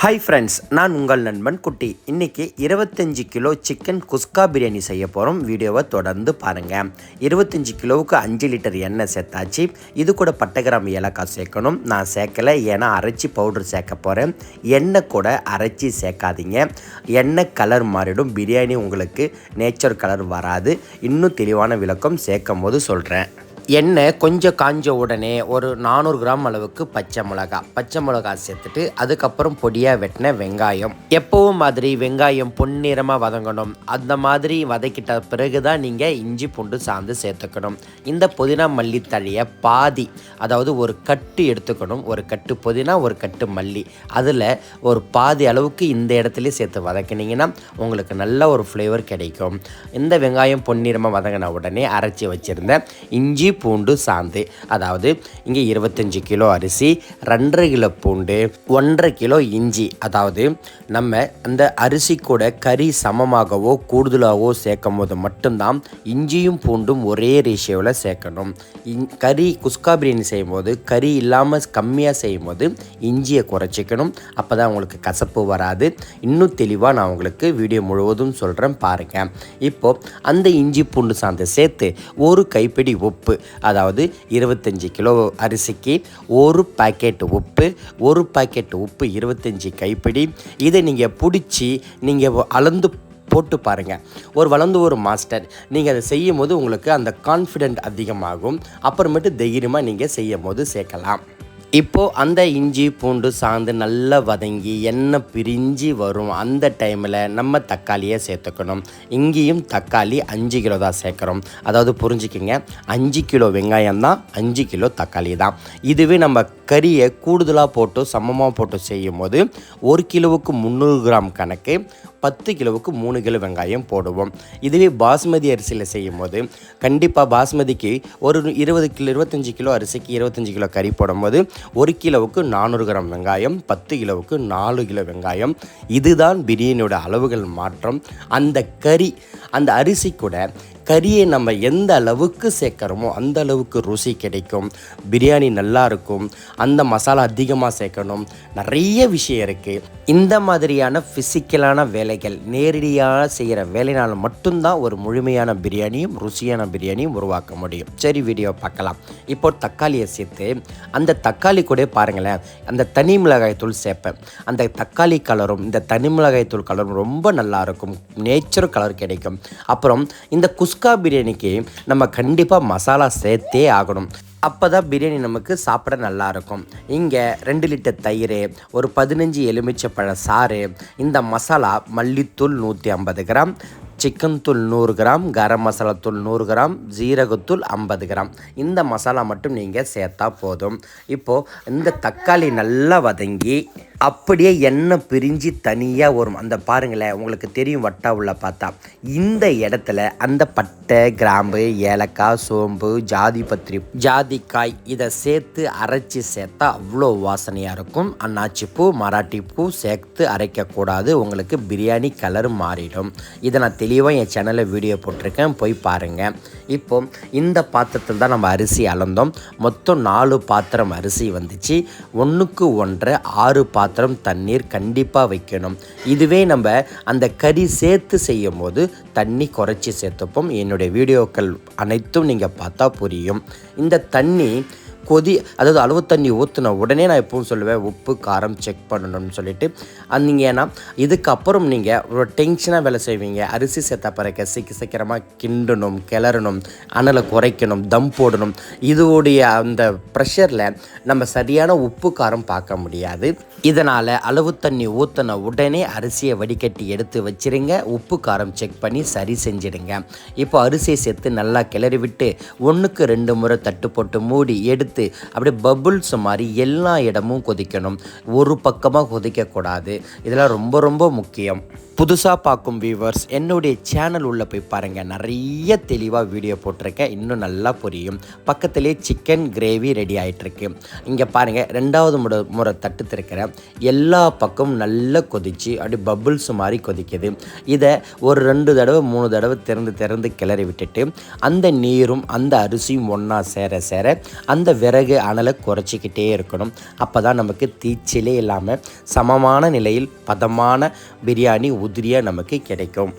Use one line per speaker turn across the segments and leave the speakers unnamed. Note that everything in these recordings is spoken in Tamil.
ஹாய் ஃப்ரெண்ட்ஸ் நான் உங்கள் நண்பன் குட்டி. இன்றைக்கி இருபத்தஞ்சி கிலோ சிக்கன் குஸ்கா பிரியாணி செய்ய போகிறோம் வீடியோவை தொடர்ந்து பாருங்கள் இருபத்தஞ்சி கிலோவுக்கு அஞ்சு லிட்டர் எண்ணெய் சேர்த்தாச்சு. இது கூட பட்டை கிராம் ஏலக்காய் சேர்க்கணும். நான் சேர்க்கலை ஏன்னா அரைச்சி பவுடர் சேர்க்க போகிறேன் எண்ணெய் கூட அரைச்சி சேர்க்காதீங்க. எண்ணெய் கலர் மாறிடும். பிரியாணி உங்களுக்கு நேச்சர் கலர் வராது. இன்னும் தெளிவான விளக்கம் சேர்க்கும் போது சொல்கிறேன் எண்ணெய் கொஞ்சம் காஞ்ச உடனே ஒரு நானூறு கிராம் அளவுக்கு பச்சை மிளகா. பச்சை மிளகா சேர்த்துட்டு அதுக்கப்புறம் பொடியாக வெட்டின வெங்காயம். எப்பவும் மாதிரி வெங்காயம் பொன்னிறமாக வதங்கணும். அந்த மாதிரி வதக்கிட்ட பிறகு தான் நீங்கள் இஞ்சி பூண்டு சாந்து சேர்த்துக்கணும். இந்த புதினா மல்லி தழியை பாதி அதாவது ஒரு கட்டு எடுத்துக்கணும். ஒரு கட்டு புதினா ஒரு கட்டு மல்லி. அதில் ஒரு பாதி அளவுக்கு இந்த இடத்துல சேர்த்து வதக்கினீங்கன்னா உங்களுக்கு நல்ல ஒரு ஃப்ளேவர் கிடைக்கும். இந்த வெங்காயம் பொன்னிறமாக வதங்கின உடனே அரைச்சி வச்சுருந்தேன் இஞ்சி பூண்டு சாந்து. அதாவது இங்கே இருபத்தஞ்சி கிலோ அரிசி ரெண்டரை கிலோ பூண்டு ஒன்றரை கிலோ இஞ்சி. அதாவது நம்ம அந்த அரிசி கூட கறி சமமாகவோ கூடுதலாகவோ சேர்க்கும் போது மட்டும்தான் இஞ்சியும் பூண்டும் ஒரே ரேஷியோவில் சேர்க்கணும். இன் கறி குஸ்கா பிரியாணி செய்யும்போது கறி இல்லாமல் கம்மியாக செய்யும்போது இஞ்சியை குறைச்சிக்கணும். அப்போ தான் உங்களுக்கு கசப்பு வராது. இன்னும் தெளிவாக நான் உங்களுக்கு வீடியோ முழுவதும் சொல்கிறேன் பாருங்கள் இப்போது அந்த இஞ்சி பூண்டு சாந்து சேர்த்து ஒரு கைப்பிடி உப்பு அதாவது இருபத்தஞ்சி கிலோ அரிசிக்கு ஒரு பாக்கெட் உப்பு ஒரு பாக்கெட் உப்பு இருபத்தஞ்சி கைப்பிடி. இதை நீங்கள் பிடிச்சி நீங்கள் அளந்து போட்டு பாருங்கள் ஒரு வளர்ந்து ஒரு மாஸ்டர் நீங்கள் அதை செய்யும் போது உங்களுக்கு அந்த கான்ஃபிடென்ட் அதிகமாகும். அப்புறமேட்டு தைரியமாக நீங்கள் செய்யும் போது சேர்க்கலாம். இப்போது அந்த இஞ்சி பூண்டு சாந்து நல்லா வதங்கி எண்ணெய் பிரிஞ்சு வரும். அந்த டைமில் நம்ம தக்காளியை சேர்த்துக்கணும். இங்கேயும் தக்காளி அஞ்சு கிலோ தான் சேர்க்குறோம். அதாவது புரிஞ்சுக்கிங்க. அஞ்சு கிலோ வெங்காயம் தான் அஞ்சு கிலோ தக்காளி தான். இதுவே நம்ம கறியை கூடுதலாக போட்டு சமமாக போட்டு செய்யும் போது ஒரு கிலோவுக்கு முந்நூறு கிராம் கணக்கு பத்து கிலோவுக்கு மூணு கிலோ வெங்காயம் போடுவோம். இதுவே பாஸ்மதி அரிசியில் செய்யும் போது கண்டிப்பாக பாஸ்மதிக்கு ஒரு இருபது கிலோ இருபத்தஞ்சி கிலோ அரிசிக்கு இருபத்தஞ்சி கிலோ கறி போடும்போது ஒரு கிலோவுக்கு நானூறு கிராம் வெங்காயம் பத்து கிலோவுக்கு நாலு கிலோ வெங்காயம். இதுதான் பிரியாணியோட அளவுகள் மாற்றம். அந்த கறி அந்த அரிசி கூட கறியை நம்ம எந்த அளவுக்கு சேர்க்குறோமோ அந்த அளவுக்கு ருசி கிடைக்கும். பிரியாணி நல்லா இருக்கும். அந்த மசாலா அதிகமாக சேர்க்கணும். நிறைய விஷயம் இருக்குது இந்த மாதிரியான ஃபிசிக்கலான வேலைகள் நேரடியாக செய்கிற வேலைனால் மட்டும்தான் ஒரு முழுமையான பிரியாணியும் ருசியான பிரியாணியும் உருவாக்க முடியும். சரி வீடியோ பார்க்கலாம். இப்போ தக்காளியை சேர்த்து அந்த தக்காளி கூட பாருங்களேன். அந்த தனி மிளகாய்த்தூள் சேர்ப்பேன். அந்த தக்காளி கலரும் இந்த தனி மிளகாய் தூள் கலரும் ரொம்ப நல்லா இருக்கும். நேச்சுரல் கலர் கிடைக்கும். அப்புறம் இந்த குஸ்கா பிரியாணிக்கு நம்ம கண்டிப்பாக மசாலா சேர்த்தே ஆகணும். அப்போ தான் பிரியாணி நமக்கு சாப்பிட நல்லாயிருக்கும் இங்கே ரெண்டு லிட்டர் தயிர் ஒரு பதினஞ்சு எலுமிச்சப்பழ சாறு இந்த மசாலா மல்லித்தூள் நூற்றி ஐம்பது கிராம் சிக்கன் தூள் நூறு கிராம் கரம் மசாலா தூள் நூறு கிராம் ஜீரகத்தூள் ஐம்பது கிராம். இந்த மசாலா மட்டும் நீங்கள் சேர்த்தா போதும். இப்போது இந்த தக்காளி நல்லா வதங்கி அப்படியே எண்ணெய் பிரிஞ்சு தனியாக வரும் அந்த பாருங்களேன் உங்களுக்கு தெரியும் வட்டா உள்ள பார்த்தா. இந்த இடத்துல அந்த பட்டை கிராம்பு ஏலக்காய் சோம்பு ஜாதி பத்திரி ஜாதிக்காய் இதை சேர்த்து அரைச்சி சேர்த்தா அவ்வளோ வாசனையாக இருக்கும். அன்னாச்சி பூ மராட்டி பூ சேர்த்து அரைக்கக்கூடாது. உங்களுக்கு பிரியாணி கலர் மாறிடும். இதை நான் தெளிவாக என் சேனலில் வீடியோ போட்டிருக்கேன். போய் பாருங்கள் இப்போ இந்த பாத்திரத்தில் தான் நம்ம அரிசி அளந்தோம். மொத்தம் நாலு பாத்திரம் அரிசி வந்துச்சு. ஒன்றுக்கு ஒன்றரை ஆறு பாத்திரம் தண்ணீர் கண்டிப்பாக வைக்கணும். இதுவே நம்ம அந்த கறி சேர்த்து செய்யும் போது தண்ணி குறைச்சி சேர்த்துப்போம். என்னுடைய வீடியோக்கள் அனைத்தும் நீங்கள் பார்த்தா புரியும். இந்த தண்ணி கொதி அதாவது அளவு தண்ணி ஊற்றின உடனே நான் எப்பவும் சொல்லுவேன் உப்பு காரம் செக் பண்ணணும்னு சொல்லிட்டு. அது நீங்கள் ஏன்னா இதுக்கப்புறம் நீங்கள் ஒரு டென்ஷனாக வேலை செய்வீங்க. அரிசி சேர்த்த பிறக்க சீக்க சீக்கிரமாக கிண்டணும் கிளறணும் அனலை குறைக்கணும் தம் போடணும். இதோடைய அந்த ப்ரெஷரில் நம்ம சரியான உப்பு காரம் பார்க்க முடியாது. இதனால் அளவு தண்ணி ஊற்றின உடனே அரிசியை வடிகட்டி எடுத்து வச்சிருங்க. உப்பு காரம் செக் பண்ணி சரி செஞ்சிடுங்க. இப்போ அரிசியை சேர்த்து நல்லா கிளறி விட்டு ஒன்றுக்கு ரெண்டு முறை தட்டு போட்டு மூடி எடுத்து அப்படியே பபுள்ஸ் மாதிரி எல்லா இடமும் கொதிக்கணும். ஒரு பக்கமாக கொதிக்கக்கூடாது. இதெல்லாம் ரொம்ப ரொம்ப முக்கியம். புதுசாக பார்க்கும் வியூவர்ஸ் என்னுடைய சேனல் உள்ளே போய் பாருங்கள் நிறைய தெளிவாக வீடியோ போட்டிருக்கேன். இன்னும் நல்லா புரியும். பக்கத்துலேயே சிக்கன் கிரேவி ரெடி ஆகிட்டுருக்கு இங்கே பாருங்கள் ரெண்டாவது முறை முறை தட்டு திறக்கிறேன். எல்லா பக்கமும் நல்லா கொதிச்சு அப்படி பபுள்ஸ் மாதிரி கொதிக்குது. இதை ஒரு ரெண்டு தடவை மூணு தடவை திறந்து திறந்து கிளறி விட்டுட்டு அந்த நீரும் அந்த அரிசியும் ஒன்றா சேர சேர அந்த விறகு அனலை குறைச்சிக்கிட்டே இருக்கணும். அப்போ தான் நமக்கு தீச்சிலே இல்லாமல் சமமான நிலையில் பதமான பிரியாணி உதிரியாக நமக்கு கிடைக்கும்.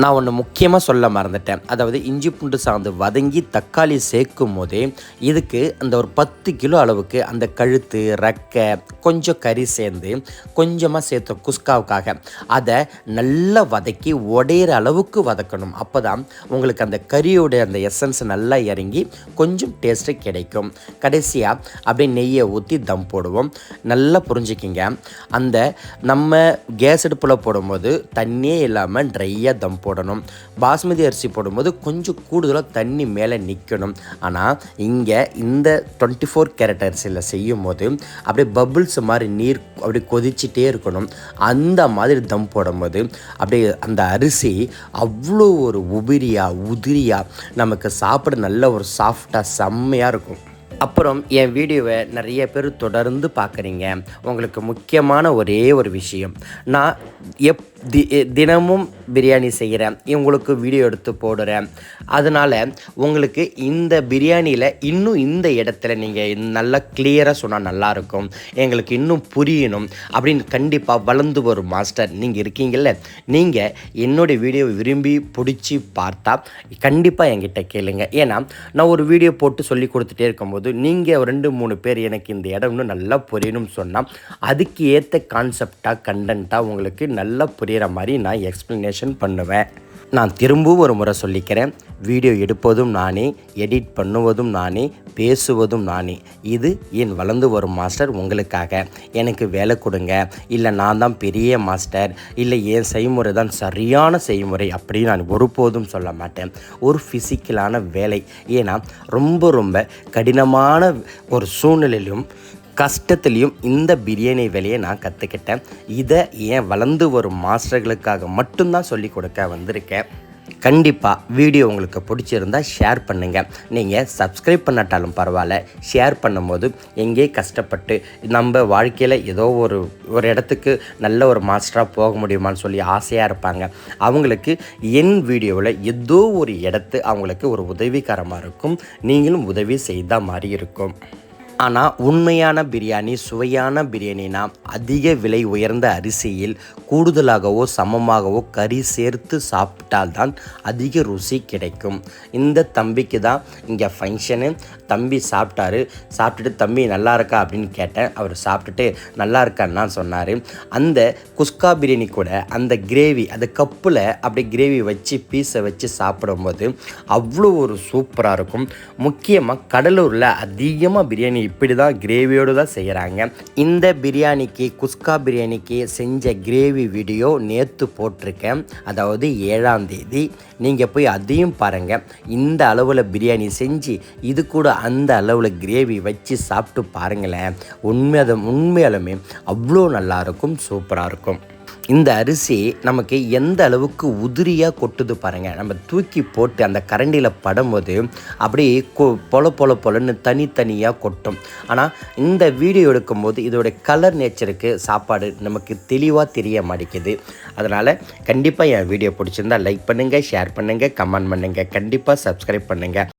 நான் ஒன்று முக்கியமாக சொல்ல மறந்துட்டேன். அதாவது இஞ்சி பூண்டு சாந்து வதங்கி தக்காளி சேர்க்கும் போதே இதுக்கு அந்த ஒரு பத்து கிலோ அளவுக்கு அந்த கழுத்து ரெக்கை கொஞ்சம் கறி சேர்ந்து கொஞ்சமாக சேர்த்தோம் குஸ்காவுக்காக அதை நல்லா வதக்கி உடையிற அளவுக்கு வதக்கணும். அப்போ தான் உங்களுக்கு அந்த கறியோட அந்த எசன்ஸ் நல்லா இறங்கி கொஞ்சம் டேஸ்ட்டு கிடைக்கும். கடைசியாக அப்படியே நெய்யை ஊற்றி தம் போடுவோம். நல்லா புரிஞ்சுக்கிங்க. அந்த நம்ம கேஸ் அடுப்பில் போடும்போது தண்ணியே இல்லாமல் ட்ரையாக தம் போடணும். பாஸ்மதி அரிசி போடும்போது கொஞ்சம் கூடுதலாக தண்ணி மேலே நிற்கணும் ஆனால் இங்கே இந்த டுவெண்ட்டி ஃபோர் கேரட் அரிசியில் செய்யும் போது அப்படியே பபுள்ஸ் மாதிரி நீர் அப்படியே கொதிச்சிட்டே இருக்கணும். அந்த மாதிரி தம் போடும்போது அப்படியே அந்த அரிசி அவ்வளோ ஒரு உபிரியாக உதிரியாக நமக்கு சாப்பிட நல்ல ஒரு சாஃப்டாக செம்மையாக இருக்கும். அப்புறம் என் வீடியோவை நிறைய பேர் தொடர்ந்து பார்க்குறீங்க. உங்களுக்கு முக்கியமான ஒரே ஒரு விஷயம். நான் எப் தி தினமும் பிரியாணி செய்கிறேன். இவங்களுக்கு வீடியோ எடுத்து போடுறேன். அதனால் உங்களுக்கு இந்த பிரியாணியில் இன்னும் இந்த இடத்துல நீங்கள் நல்லா கிளியராக சொன்னால் நல்லாயிருக்கும் எங்களுக்கு இன்னும் புரியணும். அப்படின்னு கண்டிப்பாக வளர்ந்து வரும் மாஸ்டர் நீங்கள் இருக்கீங்கள்ல நீங்கள் என்னுடைய வீடியோவை விரும்பி பிடிச்சி பார்த்தா கண்டிப்பாக என்கிட்ட கேளுங்க. ஏன்னா நான் ஒரு வீடியோ போட்டு சொல்லி கொடுத்துட்டே இருக்கும்போது நீங்கள் ரெண்டு மூணு பேர் எனக்கு இந்த இடம் இன்னும் நல்லா புரியணும்னு சொன்னால் அதுக்கு ஏற்ற கான்செப்டாக கண்டென்ட்டாக உங்களுக்கு நல்லா புரிகிற மாதிரி நான் எக்ஸ்பிளனேஷன் பண்ணுவேன். நான் திரும்பவும் ஒரு முறை சொல்லிக்கிறேன். வீடியோ எடுப்பதும் நானே எடிட் பண்ணுவதும் நானே பேசுவதும் நானே. இது என் வளர்ந்து வரும் மாஸ்டர் உங்களுக்காக. எனக்கு வேலை கொடுங்க. இல்லை நான் தான் பெரிய மாஸ்டர் இல்லை என் செய்முறை தான் சரியான செய்முறை அப்படின்னு நான் ஒருபோதும் சொல்ல மாட்டேன். ஒரு ஃபிசிக்கலான வேலை. ஏன்னா ரொம்ப ரொம்ப கடினமான ஒரு சூழ்நிலையிலும் கஷ்டத்துலேயும் இந்த பிரியாணி வேலையை நான் கற்றுக்கிட்டேன் இதை ஏன் வளர்ந்து வரும் மாஸ்டர்களுக்காக மட்டும்தான் சொல்லி கொடுக்க வந்திருக்கேன். கண்டிப்பாக வீடியோ உங்களுக்கு பிடிச்சிருந்தா ஷேர் பண்ணுங்கள் நீங்கள் சப்ஸ்கிரைப் பண்ணாட்டாலும் பரவாயில்ல. ஷேர் பண்ணும்போது எங்கே கஷ்டப்பட்டு நம்ம வாழ்க்கையில் ஏதோ ஒரு ஒரு இடத்துக்கு நல்ல ஒரு மாஸ்டராக போக முடியுமான்னு சொல்லி ஆசையாக இருப்பாங்க. அவங்களுக்கு என் வீடியோவில் ஏதோ ஒரு இடத்து அவங்களுக்கு ஒரு உதவிகரமாக இருக்கும். நீங்களும் உதவி செய்த மாதிரி இருக்கும். ஆனால் உண்மையான பிரியாணி சுவையான பிரியாணினா அதிக விலை உயர்ந்த அரிசியில் கூடுதலாகவோ சமமாகவோ கறி சேர்த்து சாப்பிட்டால்தான் அதிக ருசி கிடைக்கும். இந்த தம்பிக்கு தான் இங்கே ஃபங்க்ஷனு தம்பி சாப்பிட்டாரு. சாப்பிட்டுட்டு தம்பி நல்லா இருக்கா? அப்படின்னு கேட்டேன். அவர் சாப்பிட்டுட்டு நல்லா இருக்கான்னு சொன்னார். அந்த குஸ்கா பிரியாணி கூட அந்த கிரேவி அந்த கப்பில் அப்படி கிரேவி வச்சு பீஸை வச்சு சாப்பிடும்போது அவ்வளோ ஒரு சூப்பராக இருக்கும். முக்கியமாக கடலூரில் அதிகமாக பிரியாணி இப்படி தான் கிரேவியோடு தான் செய்கிறாங்க இந்த பிரியாணிக்கு குஸ்கா பிரியாணிக்கு செஞ்ச கிரேவி வீடியோ நேற்று போட்டிருக்கேன். அதாவது ஏழாம் தேதி. நீங்கள் போய் அதையும் பாருங்கள் இந்த அளவில் பிரியாணி செஞ்சு இது கூட அந்த அளவில் கிரேவி வச்சு சாப்பிட்டு பாருங்களேன். உண்மை உண்மையாலுமே அவ்வளோ நல்லாயிருக்கும் சூப்பராக இருக்கும். இந்த அரிசி நமக்கு எந்த அளவுக்கு உதிரியாக கொட்டுது பாருங்கள் நம்ம தூக்கி போட்டு அந்த கரண்டியில் படும்போது அப்படியே கொ பொல பொல பொலன்னு தனித்தனியாக கொட்டும். ஆனால் இந்த வீடியோ எடுக்கும்போது இதோட கலர் நேச்சருக்கு சாப்பாடு நமக்கு தெளிவாக தெரிய மாட்டேங்குது. அதனால் கண்டிப்பாக என் வீடியோ பிடிச்சிருந்தா லைக் பண்ணுங்கள் ஷேர் பண்ணுங்கள் கமெண்ட் பண்ணுங்கள் கண்டிப்பாக சப்ஸ்கிரைப் பண்ணுங்கள்